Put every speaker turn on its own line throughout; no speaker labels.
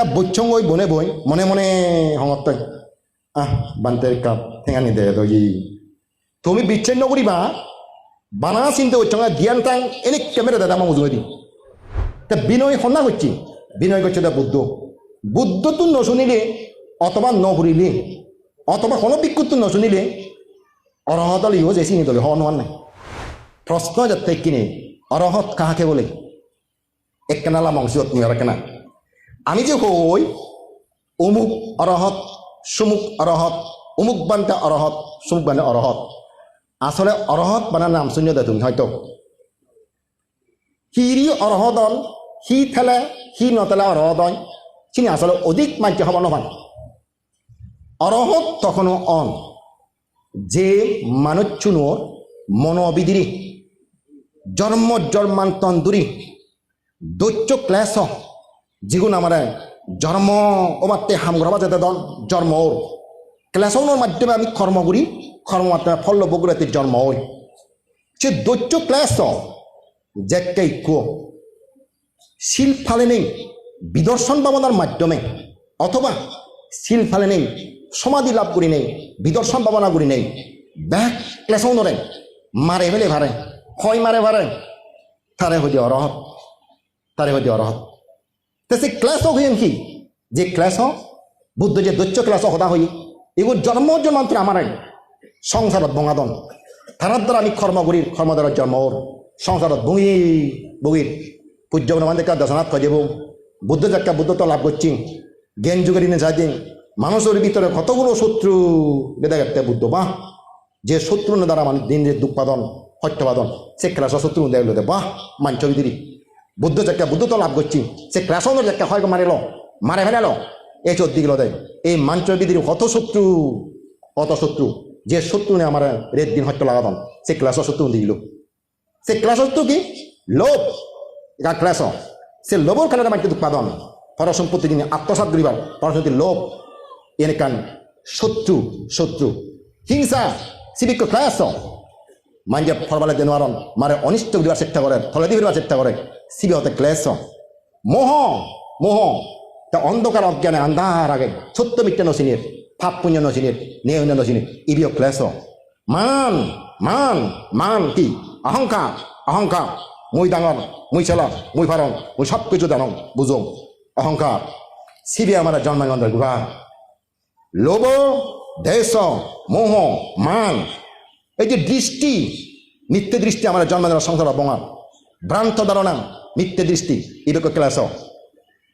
তা বচ্চং ওই বনে বই, মনে মনে হঙত আহ, বান্তের কাপ, ঠেঙানি দে তো তুমি বিচ্ছিন্ন করিবা? বানা চিন্তা করছ জ্ঞান টাং এনে ক্যামেরা দাদা আমার দি তা বিনয় সন্না করছি। বিনয় করছে তা বুদ্ধ। বুদ্ধ তো নশুনিলে, অথবা নঘুরিলে অথবা কোনো বিক্ষুত নশুনিলে অরহতল ইহো যে চিনি হওয়া নোয়ার নাই। প্রশ্ন যাতে কিনে, অরহত কাহাকে বলে? একখানালা মংসিত নিয়ে কেনা। আমি যে হই, অমুক অরহত সুমুক অরহত অমুক বান্তে অরহত সুমুক বান্তে অরহত আসলে অরহত বানার নাম শুনিয়ে দেয় তুমি, হয়তো। হিরি অরহদন হি থেলে, হি নতেলে অরহদন চিনি, আসলে অধিক মাজ্য হব নহয় অরহত তখনও অন। যে মানুষচুনোর মনোবিদিরি জন্ম জন্মান্তন্দুরি। দৈত্য ক্লেশ। যিগুণ আমার, জন্ম ওমাত্তে হামগ্রবা যেতে দন জন্ম ওর। ক্লেশনের মাধ্যমে আমি কর্ম করি, কর্ম মাধ্যমে ফল বগুড়াতে জন্ম ওই। সে দৈত্য ক্লেশ জেকে ইকো শিল ফালে নেই বিদর্শন ভাবনার মাধ্যমে, অথবা শিল ফালে নেই, সমাধি লাভ করি নেই, বিদর্শন ভাবনা করি নেই। ব্যাক ক্লেশও নরে মারে ফেলে ভারে, হয় মারে ভারে। তারে হইতে অরহত, তারে হইতে অরহত। সে ক্লাস হইন কি? যে ক্লাস বুদ্ধ যে দৈত্য ক্লাস সদা হই। এগুলো জন্ম জন্মান্তরে আমার সংসারত বঙাদন তারার দ্বারা আমি কর্ম করি কর্ম দ্বারা জন্ম ওর। সংসারত বঙি বগির পূজ্য মানে দশনাথ কয়ে দেব। বুদ্ধ যাক্কা বুদ্ধ তো লাভ করছি। জ্ঞান যুগের দিনে যাই দিন, মানুষের ভিতরে কতগুলো শত্রু, বেদা গেতে বুদ্ধ, বাহ! যে শত্রু দ্বারা মানুষ দিন যে দুঃপাদন সত্যবাদন সে ক্লাস শত্রু দেয় বাহ! মাঞ্চ বিদিরি বুদ্ধ যাকে বুদ্ধ তো লাভ করছি। সে ক্লাসনের যাকে হয় মারিল মারে ফেলাল এই চোদ্দি গেল দেয়। এই মাঞ্চ বিদির কত শত্রু? কত শত্রু? যে শত্রু নে আমার রেড দিন হত্যা লাগাতাম সে ক্লাস শত্রু দিল। সে ক্লাস শত্রু কি? লোভ। এটা ক্লাস সে লোভর খেলাটা মাইকে উৎপাদন। পরসম্পত্তি যিনি আত্মসাত করিবার পরসম্পত্তি লোভ। এনেকান শত্রু শত্রু। হিংসা সিবিক ক্লাস মাঞ্জে ফরবালে দেন মারে অনিষ্ট করিবার চেষ্টা করে, থলেদি করিবার চেষ্টা করে। সিবি হতে ক্লেশ মোহ মোহ তা অন্ধকার অজ্ঞানে আন্ধার আগে সত্য মিথ্যা নচিনির পাপ পুণ্য নচিনির নেয় নচিনির ইবিও ক্লেশ মান মান মান কি অহংকার অহংকার মুই ডাঙর মুই চেলা মুই ফারং মুই সব কিছু জানং বুঝং অহংকার সিবি আমার জন্মানন্দের গুহা লোভ দেশ মোহ মান এই যে দৃষ্টি মিথ্যে দৃষ্টি আমার জন্ম দেওয়ার সংসার বঙা ভ্রান্ত ধারণা মিথ্যে দৃষ্টি। এরকম ক্লাস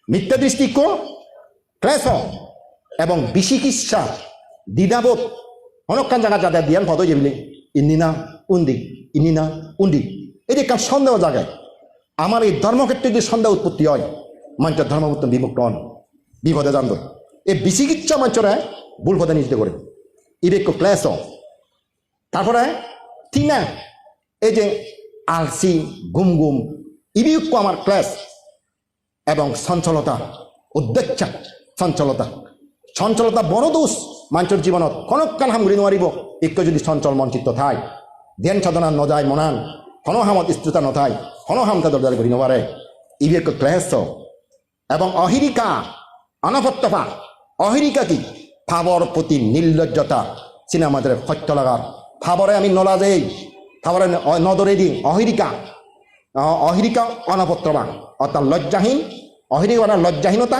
মিথ্যে দৃষ্টি কো ক্লাস এবং বিচিকিৎসা দ্বিধাবোধ অনেকখান জায়গা যাদের দিয়ান ফটো যেগুলি ইন্দিনা উন্দিক ইন্দিনা উন্দিক এই যে কার সন্দেহ জায়গায় আমার এই ধর্মক্ষেত্রে যদি সন্দেহ উৎপত্তি হয় মঞ্চের ধর্মভূত বিমুক্ত হন। বিপদে জানব এই বিচিকিৎসা মঞ্চরে ভুল পথে নিশ্চিত করে। ইবেক ক্লাস তারপরে তিনা, এই যে আলসি গুম গুম ইবিউক্য আমার ক্লাস এবং সঞ্চলতা উদ্বেচ্ছা সঞ্চলতা সঞ্চলতা বড় দোষ মানুষের জীবনত। কনকাল হাম ঘুরি নোৱাৰিব। এক যদি চঞ্চল মনচিত্ত থাই। ধ্যান সাধনা নজায় মনান। হনহামত স্থিৰতা নথাই। হনহামতা দরজারে ঘুরি নবারে ইবিউক্য ক্লেশ এবং অহিরিকা অনভত্তপা অহিরিকা কি? ভাৱৰ প্ৰতি নিৰ্লজ্জতা। চিনেমাদের সত্য লাগার ভাবরে আমি নলাজেই। ভাবরে নদরে দিই অহিরিকা অহিরিকা অনপত্রবান অর্থাৎ লজ্জাহীন, অহিরিকা মানে লজ্জাহীনতা,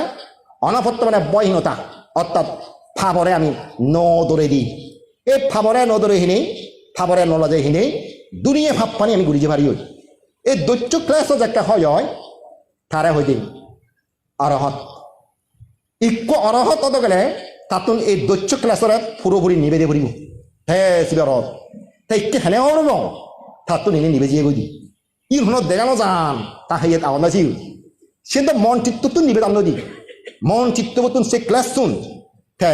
অনপত্র মানে বয়হীনতা, অর্থাৎ ভাবরে আমি নদরে দিই এই ভাবরে নদরে হিনেই ভাবরে নলজে হিনেই দুনিয়া ভাব পানি আমি যে পারি হই এই দৈত্য ক্লাস যাকে হয় তারে হই দিন। অরহত ইক্য অরহত হতে গেলে, তাতোন এই দৈত্য ক্লাছৰে পুরোপুরি নিবেদে ফুরিব হে শিবরত তাই ইকে হেনে অরব তাতোন এনে নিবেদিয়ে গই ই হনত দেখানো যান তা হেয়াত আওয়াজ আছিল সে তো মন চিত্ততুন নিবেদন নদী। মন চিত্তবতুন সে ক্লাস শুন হে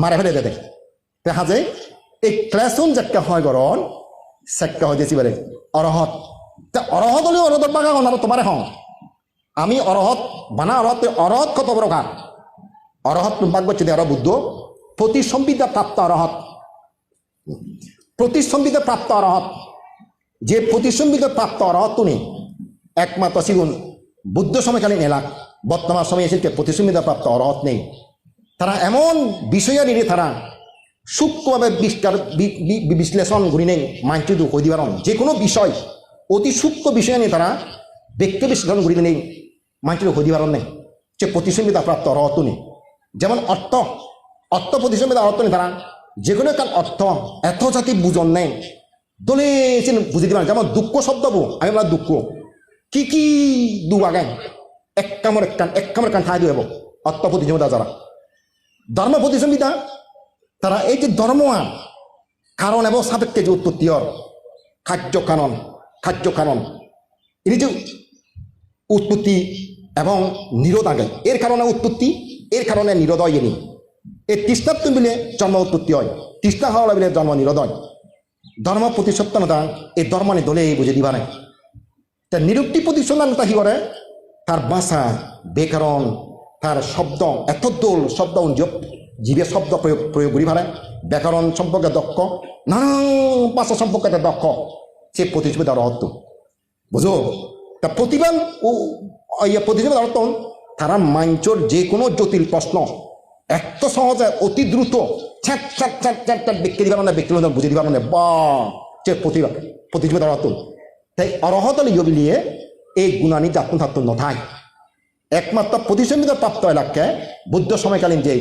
মারে ফেলে দে দেখা যে, এই ক্লাস শুন যাকে হয় গরণ সেক্কা হয় দিয়েছি বারে অরহত তা অরহত হলে অরহত বাগা হন আর তোমারে হন আমি অরহত বানা অরহত অরহত কত প্রকার অরহত ভাগ করছে অর বুদ্ধ। প্রতিসম্বিদা প্রাপ্ত অরহত প্রতিসম্বিদা প্রাপ্ত অরহত যে প্রতিসম্বিদা প্রাপ্ত তুমি একমাত্র সিগুন বুদ্ধ সময়কালীন এলাক, বর্তমান সময়ে এসে প্রতিসুবিধা প্রাপ্ত অরহত নেই। তারা এমন বিষয় নিয়ে তারা সূক্ষ্মভাবে বিস্তার বি- বি- বিশ্লেষণ করি নেই মানচিত হয়ে দিবার যে কোনো বিষয়, অতি সূক্ষ্ম বিষয় নিয়ে তারা ব্যক্তি বিশ্লেষণ করি নেই মানচিত হয়ে দিবার নেই সে প্রতিসুবিধা প্রাপ্ত অরহত নেই যেমন অর্থ অর্থ প্রতিসুবিধা অর্থ নেই তারা, যে কোনো একটা অর্থ এত জাতি বুঝন নেই। দলে সে বুঝে দিবার যেমন দুঃখ শব্দ আমি আমরা দুঃখ। কি কি দু আগে এক কামর এক কান, এক কামর কান ঠাই দিব অর্থ প্রতিযোগিতা যারা। ধর্ম প্রতিযোগিতা তারা এই যে ধর্ম কারণ এবং সাপেক্ষে যে উৎপত্তি হর খাদ্য কারণ খাদ্য কারণ এই যে উৎপত্তি এবং নিরোধ আগে, এর কারণে উৎপত্তি, এর কারণে নিরোধ হয় এনি এই তৃষ্ণাত্ম মিলে জন্ম উৎপত্তি হয়, তৃষ্ণা হওয়া মিলে জন্ম নিরোধ হয়। ধর্ম প্রতিসত্তনতা এই ধর্ম নি দলে বুঝে দিবা নাই। তা নিরুক্তি প্রতিসন্ধানতা কি করে তার ভাষা ব্যাকরণ তার শব্দ এত দোল শব্দ জীবে শব্দ প্রয়োগ প্রয়োগ করি পারে ব্যাকরণ সম্পর্কে দক্ষ, নানান ভাষা সম্পর্কে একটা দক্ষ, সে প্রতিযোগিতা অর্থ বুঝো তা প্রতিবান ও ইয়ে প্রতিযোগিতা অর্থ তারা মাঞ্চর যে কোনো জটিল প্রশ্ন এত সহজে অতি দ্রুত ছ্যাট ছ্যাট ছ্যাট ছ্যাট ছ্যাট ব্যক্তি দিবার মানে ব্যক্তি বুঝে দিবার মানে বা সে প্রতিভা প্রতিযোগিতা অর্থ তাই অরহত লিয়ে এই গুণানি যাত্ন থাকত নথায় একমাত্র প্রতিসম্বিত প্রাপ্ত এলাকায় বুদ্ধ সময়কালীন যে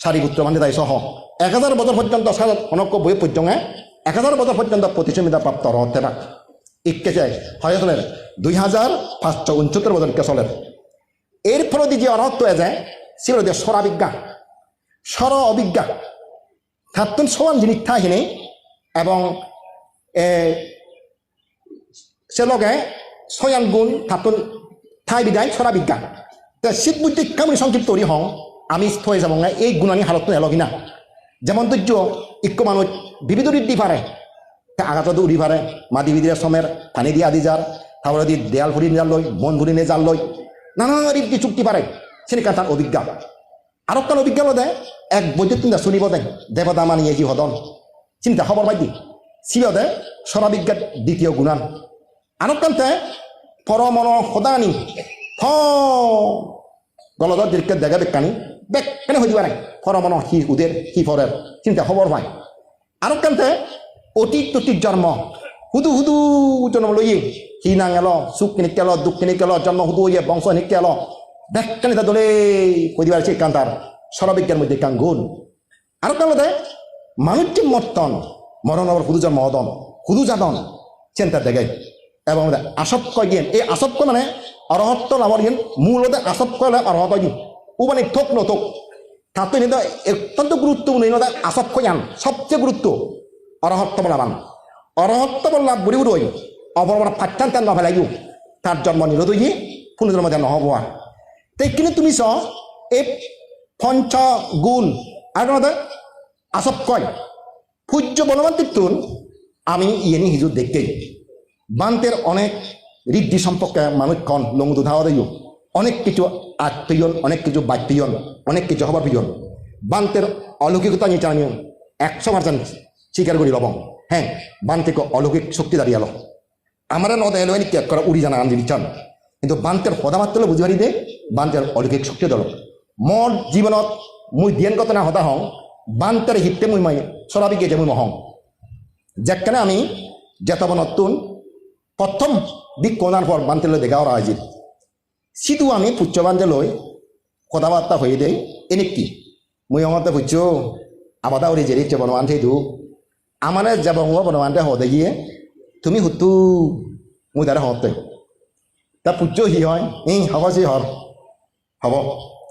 সারিপুত্র মানে তাই সহ। এক হাজার বছর পর্যন্ত অনক্য বই পর্যন্ত, এক হাজার বছর পর্যন্ত প্রতিসম্বিত প্রাপ্ত রহতে রাখ ইকেছে হয় চলের দুই হাজার পাঁচশো উনসত্তর বছরকে চলের এর ফলদি যে অরহত্ব যায়, সে হল যে স্বরাবিজ্ঞা। স্বর অভিজ্ঞা থাকুন সমান জিনিস থাহিনে এবং এ, সে লগে ছয়ান গুণ থাকুন ঠাই বিদায় সরা বিজ্ঞান। শীত বুদ্ধি কামড়ি সংক্ষিপ্ত তৈরি হং আমি থয়ে যাব না এই গুণানি হালত এলগি না যেমন ধৈর্য ইক্য মানুষ বিবিধ ঋদ্ধি পারে তা আঘাতত উড়ি পারে মাদি বিদির সমের পানি দিয়ে আদি যার তারপরে দি দেয়াল ভরি জাল লই মন ভরি নে জাল লই নানা ঋদ্ধি চুক্তি পারে সেনেকা তার অভিজ্ঞা আর কান অভিজ্ঞা দেয় এক বৈদ্যুত চিন্তা শুনিব দেয় দেবতা মানিয়ে কি হদন চিন্তা, খবর পাই দি সিবদে সরাবিজ্ঞাত দ্বিতীয় গুণান। আনকান্তে পরমন সদানি গলদর দীর্ঘ দেখা বেকানি। বেকানি হয়ে দিবা নাই। পরমন সি উদের সি ফরের চিন্তা খবর পাই। আনকান্তে অতীত অতীত জন্ম। হুদু হুদু জন্ম লই সি নাঙেল, সুখ কিনে কেল দুঃখ কিনে কেল জন্ম হুদু ইয়ে বংশ নিক কেল বেকানি তা দলে দিবার সে কান্তার সরবিজ্ঞান মধ্যে কান গুণ আর কান মানুষটি মর্তন, মরণ আবার হুদু জন্ম হদন হুদু জাদন চিন্তা দেখায় এবং আসক্ত গিয়েন, এই আসক্ত মানে অরহত্ব নামৰ গিয়েন মূলতে আসক্ত হলে অরহত গিয়ে ও মানে থোক নথোক তাতে নিতে অত্যন্ত গুরুত্বপূর্ণ ইনতে আসক্ত জ্ঞান সবচেয়ে গুরুত্ব অরহত্ব বলা মান অরহত্ব বলা বুড়ি বুড়ি অপরবার ফাটান তেন নভেলাইও তার জন্ম নিরোধ গিয়ে পুনর্জন্ম দেন নহব আর তাই কিন্তু তুমি চ এই পঞ্চ গুণ আর আসক্তই সূর্য বলবান তিপ্তুন আমি ইয়েনি হিজু দেখতেই বান্তের অনেক ঋদ্ধি সম্পর্কে মানুষ কন লঙ্গু ধাওয়া দিও অনেক কিছু আত্মীয়ন, অনেক কিছু বাত্যিয়ন অনেক কিছু হবার প্রিয়ন বান্তের অলৌকিকতা নিয়ে জানিও একশো পার্সেন্ট স্বীকার করি লবং। হ্যাঁ বান থেকে অলৌকিক শক্তি দাঁড়িয়ে আলো আমার নদ এলো ত্যাগ করা উড়ি জানা আনজি দিচ্ছন কিন্তু বান্তের সদা মাত্র বুঝি পারি দে বান্তের অলৌকিক শক্তি দল মোৰ জীৱনত মই ধ্যান কথা না সদা হওঁ বান্তের হিতে মই মই চৰাবি গেজে মই মহং। যেখানে আমি জেতাব নতুন প্রথম দিক পর বান্তেলে দেখা ওরা আজির সিটু আমি পুচ্ছ বান্ধে লই কথাবার্তা হয়ে দেই এনে কি? মুই আমার পুচ্ছ আবাদা ওরে জেরি চে বনবান থেই আমার যাব বনবানতে হতে গিয়ে তুমি হুতু মুই তারা হতে তা পুচ্ছ হি হয়, এই হব সি হর হব।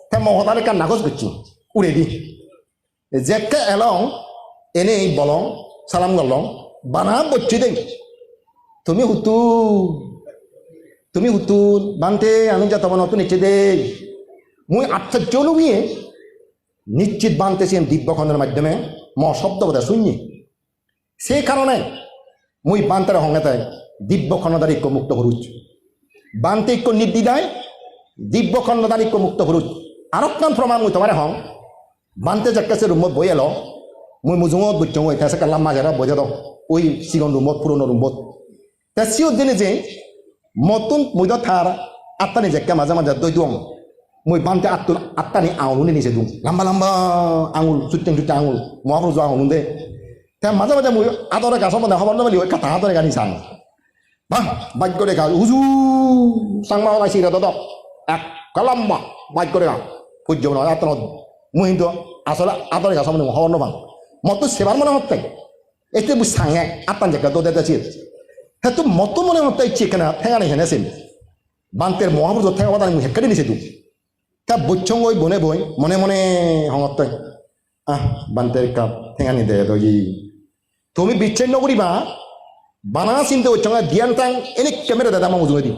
তা মহতারে কান নাকচ করছি উড়ে দি। জেকে এলং, এনেই বলং সালাম গলং, বানা বচ্ছি দেই। তুমি হুতু তুমি হুতু বানতে আমি যত নতুন নিচ্ছে দে মুই আশ্চর্য লুবিয়ে নিশ্চিত বানতেছি দিব্যখণ্ডের মাধ্যমে ম শব্দ বোধ শুনি সেই কারণে মুই বান্তার হঙ্গেতে দিব্যখণ্ডদার ঐক্য মুক্ত হরুজ বান্তে ঐক্য নির্দিদায় দিব্যখণ্ডদার ঐক্য মুক্ত হরুজ আরক্ষণ প্রমাণ মুই তোমার হং বান্তে যাকে রুমত বই এলো। মুই মুজুঙত বুঝছ ওই ফেসে কালাম মাঝেরা বজে দাও ওই সিগন রুমত পুরনো রুমত তা সিও দিনে যে, মতন মুইদ থার আত্মানি জেক্কা মাঝে মাঝে দই দুম মই বানতে আত্তুর আত্মানি আঙুল নিচে দুম লাম্বা লাম্বা আঙুল চুট্টেং চুট্টে আঙুল। মহাপুরুষ আঙুল দে মাঝে মাঝে মই আদরে গাছ মানে খবর নবলি ওই কাটা হাতরে গানি চাং বাহ বাইক করে উজু সাংমা ওলাইছি রে দদক এক কালাম্বা বাইক করে সূর্য নয় আত্মন মই কিন্তু আসলে আদরে গাছ মানে খবর নবাং মতো সেবার মনে হতে এতে বুঝ সাঙে আত্মান জায়গা তো দেতেছি হ্যাঁ তো মতো মনে হতে ইচ্ছে কেনা ঠেঙানি হেনেছেন বান্তের মহাপুরুষ ঠেঙা বাদানি হেকারি নিছে তু তা বচ্ছং ওই বনে বই মনে মনে হঙত আহ বান্তের কাপ ঠেঙানি দে তো তুমি বিচ্ছিন্ন করিবা বানা চিন্তা হচ্ছে দিয়ান ঠ্যাং এনে ক্যামেরা দাদা আমার মুজুয়ে দি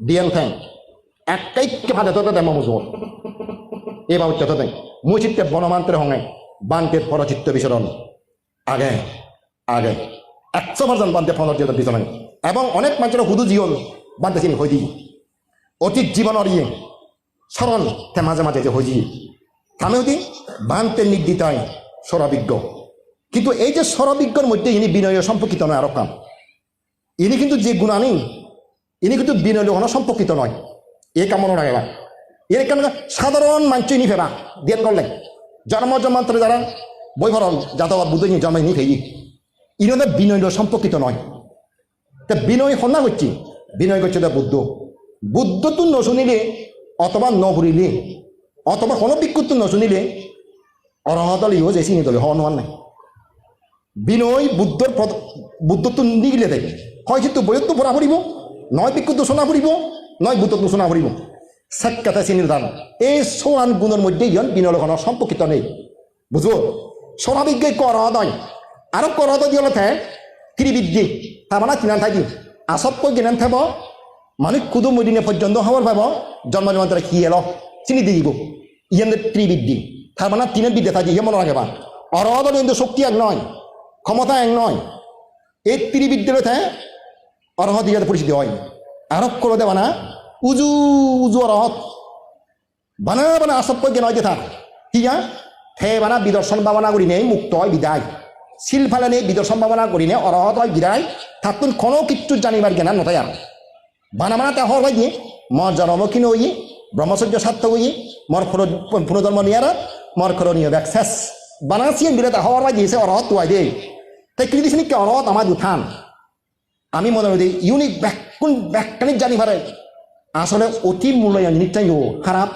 দিয়ান ঠ্যাং একাই ভাতে তো দাদা আমার মুজুয় এবার উচ্চত তাই মুই চিত্তে বনমান্তের হঙে বান্তের পরচিত্ত বিচরণ আগে আগে একশো পার্সেন্ট বান্তে পরচিত্ত বিচরণ এবং অনেক মানুষের হুদু জীবন বান্তে চিনি হয়ে দিই অতীত জীবনের ইয়ে স্মরণ তে মাঝে মাঝে যে হয়ে থামে হতি বান্তে নির্দিতায় স্বরাবিজ্ঞ কিন্তু এই যে স্বরাবিজ্ঞর মধ্যে ইনি বিনয় সম্পর্কিত নয় আরও কাম। ইনি কিন্তু যে গুণানি, ইনি কিন্তু বিনয় হন সম্পর্কিত নয়। এ কামনা না। এর কেন সাধারণ মানুষ ইনি ফেরা দিয়ান করলেন জন্ম জন্মান্তরে যারা বই ভরল যাতায়াত বুদ্ধ নিয়ে জন্মাই নি ফেই ইনি বিনয় সম্পর্কিত নয়। তা বিনয় সন্না করছি বিনয় করছে তা বুদ্ধ। বুদ্ধ তো নশুনিলে অথবা নভরিলে অথবা কোনো বিক্ষুত্ব নশুনিলে অরহতল ইও যে চিনি দলে, হওয়া নাই। বিনয় বুদ্ধর বুদ্ধত্ব নিগিলে দেয়। হয় কিন্তু বইয়ত্ব পড়া পড়িব নয় বিক্ষুত্ব শোনা পড়িব নয় বুদ্ধত্ব শোনা পড়িব সাক্ষাতে চিনির দান এই সোয়ান গুণের মধ্যে ইয়ন বিনয়লখনৰ সম্পর্কিত নেই। বুঝো? স্বাভাবিককে করদয় আৰু করদ দিয়লতে ত্রিবিদ্যি। তামানা কিনান থাকি। আসত্য জ্ঞান থাকব মানুষ কুদু মদিনে পর্যন্ত হওয়ার পাব জন্ম জন্মান্তরে কি এলো। চিনি দিব। ইয়ান ত্রিবিদ্যি। তার মানে তিনের বিদ্যা থাকি। ইয়ে মনে রাখবা কিন্তু শক্তি এক নয়। ক্ষমতা এক নয়। এই ত্রিবিদ্যালয়তে অরহত ইয়াতে পরিচিতি হয়। আরোপ করে দেওয়া না, উজু উজু অরহত। বানা বানা আসত্য জ্ঞান হয় থাক। হিয়া হে বানা, বিদর্শন ভাবনা করি নেই, মুক্ত হয় বিদায়। শিল ফালে নেই, বিদর্শন ভাবনা করি নেই, অরহত হয় বিদায়। থাকুন কোনো কিচ্ছু জানিবার জ্ঞান নথায় আর বানা বানা, তে হর দিয়ে মর জন্ম কিনে হই ব্রহ্মচর্য সার্থক হই মর পুনর্জন্ম নিয়ার, মর করণীয় ব্যাক শেষ বানা চিয়েন দিলে তা হওয়ার দিয়েছে অরহত তুয়াই দে কৃতি সিনিকে অরহত আমার উঠান। আমি মনে করি ইউনিক ব্যাকুণ ব্যাখ্যানিক জানি পারে। আসলে অতি মূল্যায়ন জিনিসটাই ও খারাপ,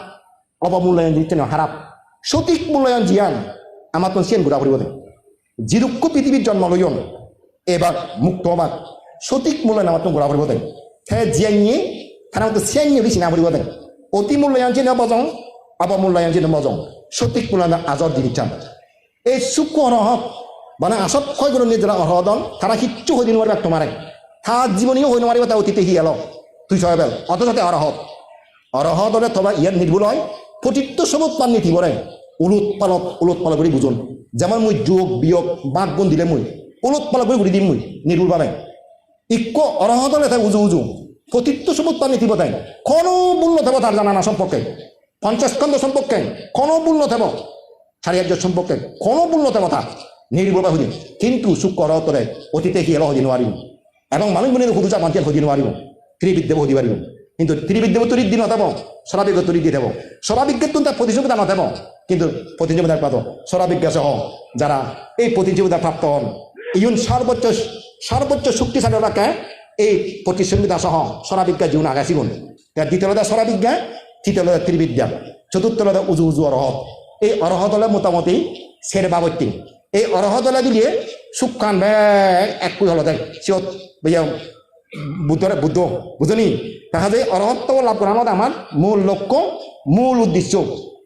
অবমূল্যায়ন জিনিসটা খারাপ। সঠিক মূল্যায়ন জিয়ান, আমার তো সিয়ান ঘুরা ফুরিব দেয় যিদুক্ষ পৃথিবীর জন্ম লইন এবার মুক্ত হবার। সঠিক মূল্যায়ন আমার তো ঘুরা ফুরিব হ্যাঁ জিয়াইয়ে তারা তো সিয়াইয়ে বেশি না ফুরিব অতি মূল্যায়ন চিহ্ন বজং, অবমূল্যায়ন চিহ্ন বজং। সঠিক মূল্যায়ন আজর জিনিস এই চুকু অনহক মানে আসত কয়গুলো নিজেরা অহদন তারা কিচ্ছু দিন পারবে তোমারে তার জীবনীও হয়ে নোৱাৰিব তাৰ অতীতে এল তুই ছয় বেল অথচ তে অৰহত। অৰহত হলে তোমার ইয়ার নির্ভুল হয় প্রতিত্ব সবত পান নীতি করে উলুত পালত উলুত পালক করে বুঝুন যেমন মুই যোগ, বিয়োগ বাঘ গুণ দিলে মুই, উলুত পালক করে ঘুরি দিম মুই নির্ভুল পাবে ইক্য অরহত তাই উজু উজু প্রতিত্ব সবত পান নীতি বতাই কোনো মূল্য থাকব তার জানা না সম্পর্কে পঞ্চাশ খণ্ড সম্পর্কে কোনো মূল্য থাকব চারিয়ার্য সম্পর্কে কোনো মূল্য থাকব তা কিন্তু সুখ অৰহতৰে অতীতে সি এল হদি নোৱাৰিম? এবং মানুষ মনে হুদুচা মাঞ্চের হদি নোৱাৰিব ত্রিবিদ্যে হদি পাৰিব কিন্তু ত্রিবিদ্যে তরি দি নথাব স্বরাবিজ্ঞ তরি দি থাকব স্বরাবিজ্ঞের তার প্রতিযোগিতা নথাব কিন্তু প্রতিযোগিতার পাত। স্বরাবিজ্ঞ সহ যারা এই প্রতিযোগিতা প্রাপ্ত হন ইউন সর্বোচ্চ সর্বোচ্চ শক্তিশালী এলাকা এই প্রতিযোগিতা সহ স্বরাবিজ্ঞা জীবন আগাছি গুণ দ্বিতীয়তা স্বরাবিজ্ঞা তৃতীয়তা ত্রিবিদ্যা চতুর্থতা উজু উজু অরহত এই অরহত হলে মোটামুটি সের বাবত্তি এই অরহত হলে দিলে সুখান ব্যাগ এক কুই হলো দেখ সিয়ত ভাইয়া বুদ্ধরে বুদ্ধ বুঝনি? দেখা যায় লাভ করার মতো আমার মূল লক্ষ্য, মূল উদ্দেশ্য।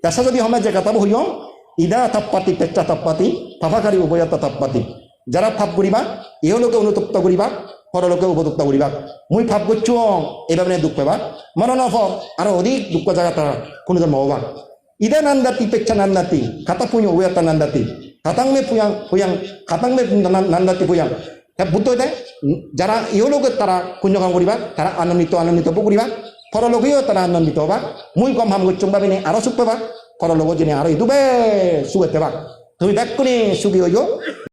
পেশা যদি সময় যে কথা হইম ইদা তাপ্পাতি পেচ্চা তাপ্পাতি ফাফাকারী উভয়ত তাপ্পাতি। যারা ফাপ করিবা এও লোকে অনুতপ্ত করিবা পরলোকে উপযুক্ত করিবা। মুই ফাপ করছ এইভাবে দুঃখ পাবা। মনে নফর আরও অধিক দুঃখ জায়গা তারা কোনো জন্ম হবা। ইদা নান্দাতি, পেচ্ছা নান্দাতি, খাতা পুঁয় উভয়তা নান্দাতি। খাতাং মে পুয়াং পুয়াং খাতাং মে নান- নান্দাতি পুয়াং হ্যাঁ বুদ্ধ দেয় যারা ইহলোকে তারা কুঞ্জকাম করিবা তারা আনন্দিত আনন্দিত করিবা পরলোকেও তারা আনন্দিত হবা মুই কম হাম করছুম ভাবে নে আরও সুখ পাবা পরলোক যিনি আরও ইদুবে সুখে দেবা তুমি ব্যাক করে সুখী হইও